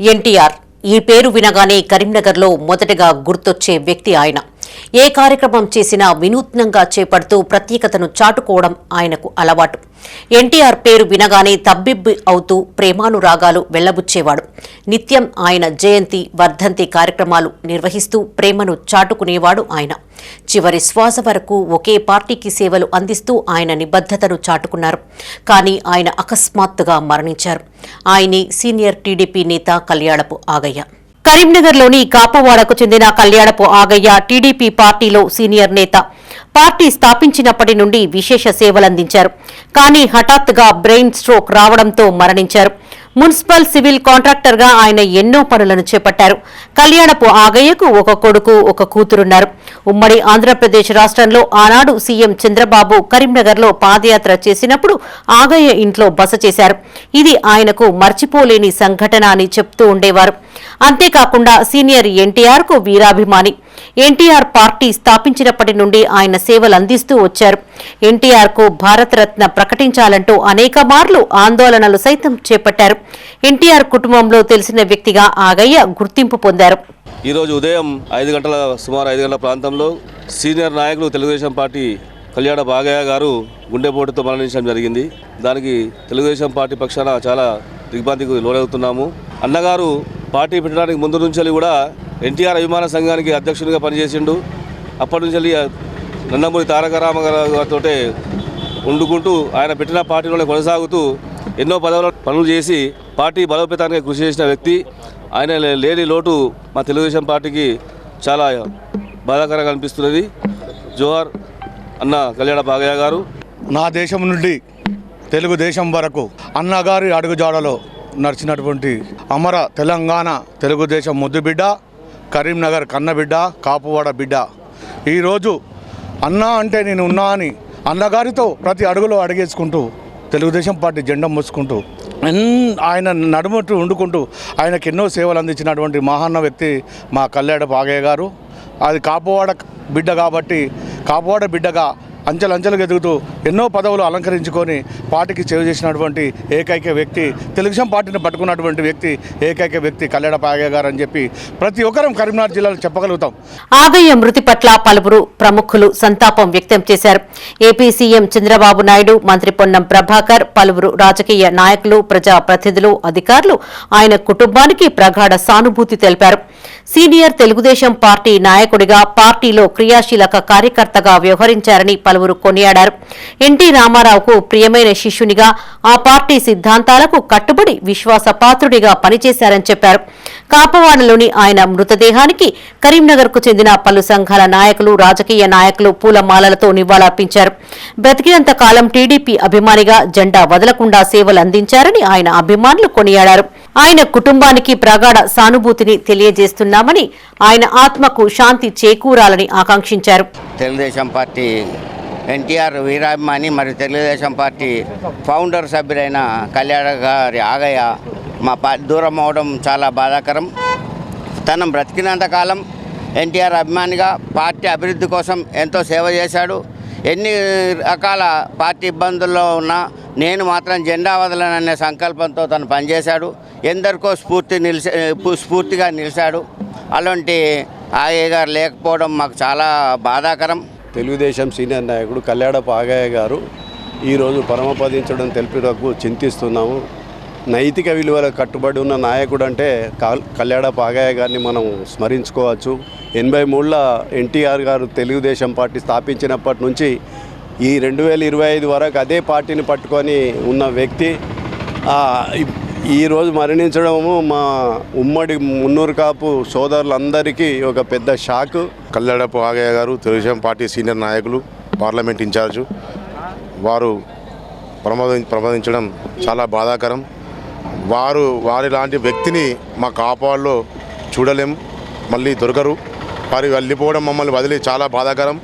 ఎన్టీఆర్. ఈ పేరు వినగానే కరీంనగర్లో మొదటగా గుర్తొచ్చే వ్యక్తి ఆయన. ఏ కార్యక్రమం చేసినా వినూత్నంగా చేపడుతూ ప్రత్యేకతను చాటుకోవడం ఆయనకు అలవాటు. ఎన్టీఆర్ పేరు వినగానే తబ్బిబ్బి అవుతూ ప్రేమానురాగాలు వెళ్ళబుచ్చేవాడు. నిత్యం ఆయన జయంతి వర్ధంతి కార్యక్రమాలు నిర్వహిస్తూ ప్రేమను చాటుకునేవాడు ఆయన. చివరి శ్వాస వరకు ఒకే పార్టీకి సేవలు అందిస్తూ ఆయన నిబద్ధతను చాటుకున్నారు. కానీ ఆయన అకస్మాత్తుగా మరణించారు. ఆయనే సీనియర్ టీడీపీ నేత కళ్యాణపు ఆగయ్య. కరీంనగర్లోని కాపవాడకు చెందిన కళ్యాణపు ఆగయ్య టీడీపీ పార్టీలో సీనియర్ నేత. పార్టీ స్థాపించినప్పటి నుండి విశేష సేవలందించారు. కానీ హఠాత్తుగా బ్రెయిన్ స్ట్రోక్ రావడంతో మరణించారు. మున్సిపల్ సివిల్ కాంట్రాక్టర్గా ఆయన ఎన్నో పనులను చేపట్టారు. కళ్యాణపు ఆగయ్యకు ఒక కొడుకు ఒక కూతురున్నారు. ఉమ్మడి ఆంధ్రప్రదేశ్ రాష్ట్రంలో ఆనాడు సీఎం చంద్రబాబు కరీంనగర్లో పాదయాత్ర చేసినప్పుడు ఆగయ్య ఇంట్లో బస చేశారు. ఇది ఆయనకు మర్చిపోలేని సంఘటన అని చెప్తూ ఉండేవారు. అంతేకాకుండా సీనియర్ ఎన్టీఆర్కు వీరాభిమాని. ఎన్టీఆర్ పార్టీ స్థాపించినప్పటి నుండి ఆయన సేవలు అందిస్తూ వచ్చారు. ఎన్టీఆర్కు భారతరత్న ప్రకటించాలంటూ అనేక మార్లు ఆందోళనలు సైతం చేపట్టారు. ఎన్టీఆర్ కుటుంబంలో తెలిసిన వ్యక్తిగా ఆగయ్య గుర్తింపు పొందారు. ఈరోజు ఉదయం ఐదు గంటల సుమారు ఐదు గంటల ప్రాంతంలో సీనియర్ నాయకులు తెలుగుదేశం పార్టీ కళ్యాణ బాగయ్య గారు గుండెపోటుతో మరణించడం జరిగింది. దానికి తెలుగుదేశం పార్టీ పక్షాన చాలా దిగ్భ్రాంతికి లోనవుతున్నాము. అన్నగారు పార్టీ పెట్టడానికి ముందు నుంచి కూడా ఎన్టీఆర్ అభిమాన సంఘానికి అధ్యక్షుడిగా పనిచేసిండు. అప్పటి నుంచి నందమూరి తారక రామారావు వండుకుంటూ ఆయన పెట్టిన పార్టీలోనే కొనసాగుతూ ఎన్నో పదవుల పనులు చేసి పార్టీ బలోపేతానికి కృషి చేసిన వ్యక్తి. ఆయన లేని లోటు మా తెలుగుదేశం పార్టీకి చాలా బాధాకరంగా అనిపిస్తున్నది. జోహార్ అన్న కళ్యాణ భాగయ్య గారు. నా దేశం నుండి తెలుగుదేశం వరకు అన్నగారి అడుగుజాడలో నడిచినటువంటి అమర తెలంగాణ తెలుగుదేశం ముద్దుబిడ్డ కరీంనగర్ కన్నబిడ్డ కాపువాడ బిడ్డ. ఈరోజు అన్నా అంటే నేను ఉన్నా అని అన్నగారితో ప్రతి అడుగులో అడిగేసుకుంటూ తెలుగుదేశం పార్టీ జెండా మోసుకుంటూ ఆయన నడుముట్టు వండుకుంటూ ఆయనకు ఎన్నో సేవలు అందించినటువంటి మహాన్న వ్యక్తి మా కల్లాడ పాగయ్య గారు. అది కాపువాడ బిడ్డ కాబట్టి కాపువాడ బిడ్డగా అంచెలంచెలుగా ఎదుగుతూ ఎన్నో పదవులు అలంకరించుకొని పార్టీకి సేవ చేసినటువంటి ఏకైక వ్యక్తి తెలుగుదేశం పార్టీని పట్టుకున్నటువంటి వ్యక్తి ఏకైక వ్యక్తి కళ్యాణ పాగయ్య గారు అని చెప్పి ప్రతి ఒక్కరం కరీంనగర్ జిల్లాలో చెప్పగలుగుతాం. ఆగయ్య మృతి పట్ల పలువురు ప్రముఖులు సంతాపం వ్యక్తం చేశారు. ఏపీ సీఎం చంద్రబాబు నాయుడు మంత్రి పొన్నం ప్రభాకర్ పలువురు రాజకీయ నాయకులు ప్రజా ప్రతినిధులు అధికారులు ఆయన కుటుంబానికి ప్రగాఢ సానుభూతి తెలిపారు. సీనియర్ తెలుగుదేశం పార్టీ నాయకుడిగా పార్టీలో క్రియాశీలక కార్యకర్తగా వ్యవహరించారని పలువురు కొనియాడారు. ఎన్టీ రామారావుకు ప్రియమైన శిష్యునిగా ఆ పార్టీ సిద్ధాంతాలకు కట్టుబడి విశ్వాసపాత్రుడిగా పనిచేశారని చెప్పారు. కాపవాడలోని ఆయన మృతదేహానికి కరీంనగర్కు చెందిన పలు సంఘాల నాయకులు రాజకీయ నాయకులు పూలమాలలతో నివాళులర్పించారు. బ్రతికినంత కాలం టీడీపీ అభిమానిగా జెండా వదలకుండా సేవలు అందించారని ఆయన అభిమానులు కొనియాడారు. ఆయన కుటుంబానికి ప్రగాఢ సానుభూతిని తెలియజేస్తున్నామని ఆయన ఆత్మకు శాంతి చేకూరాలని ఆకాంక్షించారు. తెలుగుదేశం పార్టీ ఎన్టీఆర్ వీరాభిమాని మరియు తెలుగుదేశం పార్టీ ఫౌండర్ సభ్యులైన కళ్యాణ గారి ఆగయ్య మా దూరం అవడం చాలా బాధాకరం. తను బ్రతికినంత కాలం ఎన్టీఆర్ అభిమానిగా పార్టీ అభివృద్ధి కోసం ఎంతో సేవ చేశాడు. ఎన్ని రకాల పార్టీ ఇబ్బందుల్లో ఉన్నా నేను మాత్రం జెండా వదలననే సంకల్పంతో తను పనిచేశాడు. ఎందరికో స్ఫూర్తి నిలిచే స్ఫూర్తిగా నిలిచాడు అలాంటి ఆగయ్య గారు లేకపోవడం మాకు చాలా బాధాకరం. తెలుగుదేశం సీనియర్ నాయకుడు కళ్యాణపు ఆగయ్య గారు ఈరోజు పరమపదించడం తెలిపినకు చింతిస్తున్నాము. నైతిక విలువల కట్టుబడి ఉన్న నాయకుడు అంటే కాల్- కళ్యాణపు గారిని మనం స్మరించుకోవచ్చు. ఎనభై మూడుల ఎన్టీఆర్ గారు తెలుగుదేశం పార్టీ స్థాపించినప్పటి నుంచి ఈ రెండు వేల ఇరవై ఐదు వరకు అదే పార్టీని పట్టుకొని ఉన్న వ్యక్తి ఆ, ఈరోజు మరణించడము మా ఉమ్మడి మున్నూరు కాపు సోదరులందరికీ ఒక పెద్ద షాక్. కల్లెడపు ఆగయ్య గారు తెలుగుదేశం పార్టీ సీనియర్ నాయకులు పార్లమెంట్ ఇన్ఛార్జు వారు ప్రమాద ప్రమాదించడం చాలా బాధాకరం. వారు వారి లాంటి వ్యక్తిని మా కాపాడులో చూడలేం మళ్ళీ దొరకరు. వారు వెళ్ళిపోవడం మమ్మల్ని వదిలి చాలా బాధాకరం.